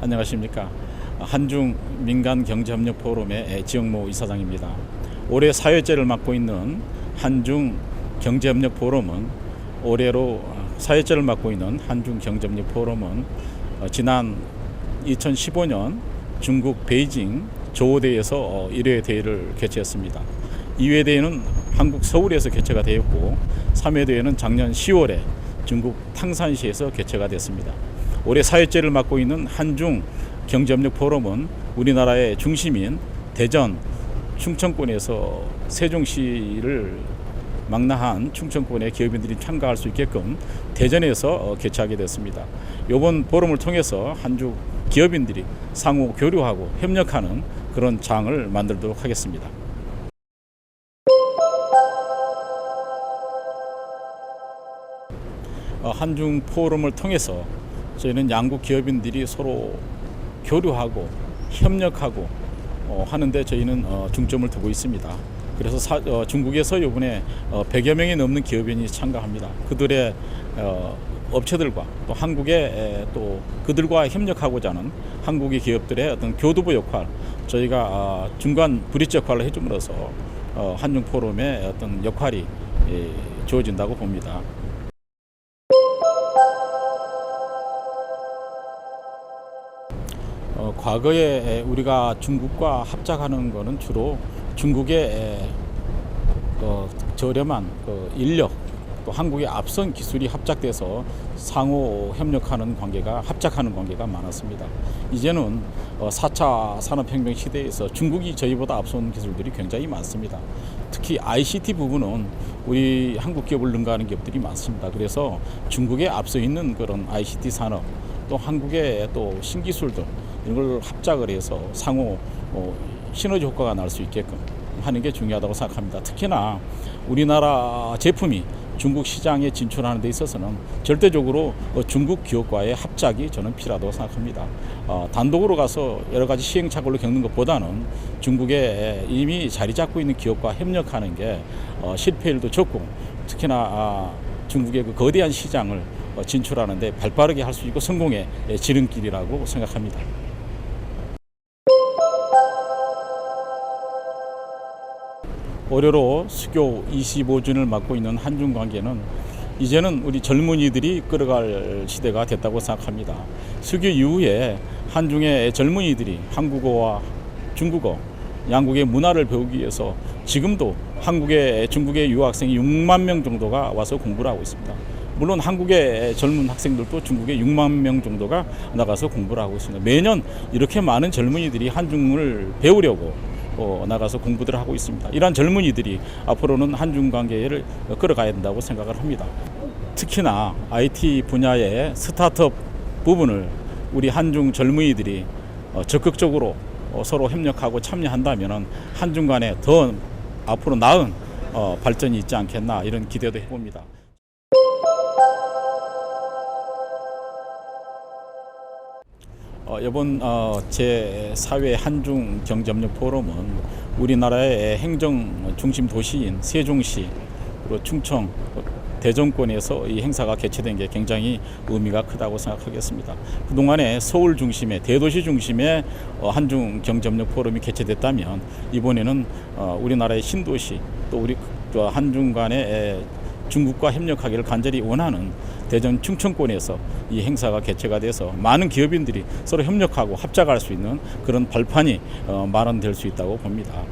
안녕하십니까. 한중 민간 경제협력 포럼의 지영모 이사장입니다. 올해 사회째를 맡고 있는 한중 경제협력 포럼은 올해로 사회째를 맡고 있는 한중 경제협력 포럼은 어, 지난 2015년 중국 베이징 조호대에서 1회 대회를 개최했습니다. 2회 대회는 한국 서울에서 개최가 되었고 3회 대회는 작년 10월에 중국 탕산시에서 개최가 됐습니다. 올해 사회째를 맡고 있는 한중 경제협력 포럼은 우리나라의 중심인 대전 충청권에서 세종시를 망라한 충청권의 기업인들이 참가할 수 있게끔 대전에서 어, 개최하게 됐습니다. 이번 포럼을 통해서 한중 기업인들이 상호 교류하고 협력하는 그런 장을 만들도록 하겠습니다. 어, 한중 포럼을 통해서 저희는 양국 기업인들이 서로 교류하고 협력하고 어, 하는데 저희는 어, 중점을 두고 있습니다. 그래서 사, 어, 중국에서 이번에 어, 100여 명이 넘는 기업인이 참가합니다. 그들의 어, 업체들과 또 한국의 에, 또 그들과 협력하고자 하는 한국의 기업들의 어떤 교두보 역할 저희가 아, 중간 브릿지 역할을 해줌으로써 어, 한중 포럼의 어떤 역할이 예, 주어진다고 봅니다. 과거에 우리가 중국과 합작하는 것은 주로 중국의 에, 어, 저렴한 그 인력 또 한국의 앞선 기술이 합작돼서 상호 협력하는 관계가 합작하는 관계가 많았습니다. 이제는 어, 4차 산업혁명 시대에서 중국이 저희보다 앞선 기술들이 굉장히 많습니다. 특히 ICT 부분은 우리 한국 기업을 능가하는 기업들이 많습니다. 그래서 중국에 앞서 있는 그런 ICT 산업 또 한국의 또 신기술들 이런 걸 합작을 해서 상호 어, 시너지 효과가 날 수 있게끔 하는 게 중요하다고 생각합니다. 특히나 우리나라 제품이 중국 시장에 진출하는 데 있어서는 절대적으로 어, 중국 기업과의 합작이 저는 필요하다고 생각합니다. 어, 단독으로 가서 여러 가지 시행착오를 겪는 것보다는 중국에 이미 자리 잡고 있는 기업과 협력하는 게 어, 실패율도 적고 특히나 아, 중국의 그 거대한 시장을 어, 진출하는데 발빠르게 할 수 있고 성공의 예, 지름길이라고 생각합니다. 올해로 수교 25주년을 맞고 있는 한중 관계는 이제는 우리 젊은이들이 끌어갈 시대가 됐다고 생각합니다. 수교 이후에 한중의 젊은이들이 한국어와 중국어, 양국의 문화를 배우기 위해서 지금도 한국의 중국의 유학생이 6만 명 정도가 와서 공부를 하고 있습니다. 물론 한국의 젊은 학생들도 중국에 6만 명 정도가 나가서 공부를 하고 있습니다. 매년 이렇게 많은 젊은이들이 한중을 배우려고 어, 나가서 공부들을 하고 있습니다. 이러한 젊은이들이 앞으로는 한중 관계를 끌어가야 된다고 생각을 합니다. 특히나 IT 분야의 스타트업 부분을 우리 한중 젊은이들이 어, 적극적으로 어, 서로 협력하고 참여한다면 한중 간에 더 앞으로 나은 어, 발전이 있지 않겠나 이런 기대도 해봅니다. 어, 이번 어, 제 4회 한중 경제협력 포럼은 우리나라의 행정 중심 도시인 세종시 그리고 충청 대전권에서 이 행사가 개최된 게 굉장히 의미가 크다고 생각하겠습니다. 그동안에 서울 중심의 대도시 중심의 어, 한중 경제협력 포럼이 개최됐다면 이번에는 어, 우리나라의 신도시 또 우리 또 한중 간의 에, 중국과 협력하기를 간절히 원하는 대전 충청권에서 이 행사가 개최가 돼서 많은 기업인들이 서로 협력하고 합작할 수 있는 그런 발판이 어, 마련될 수 있다고 봅니다.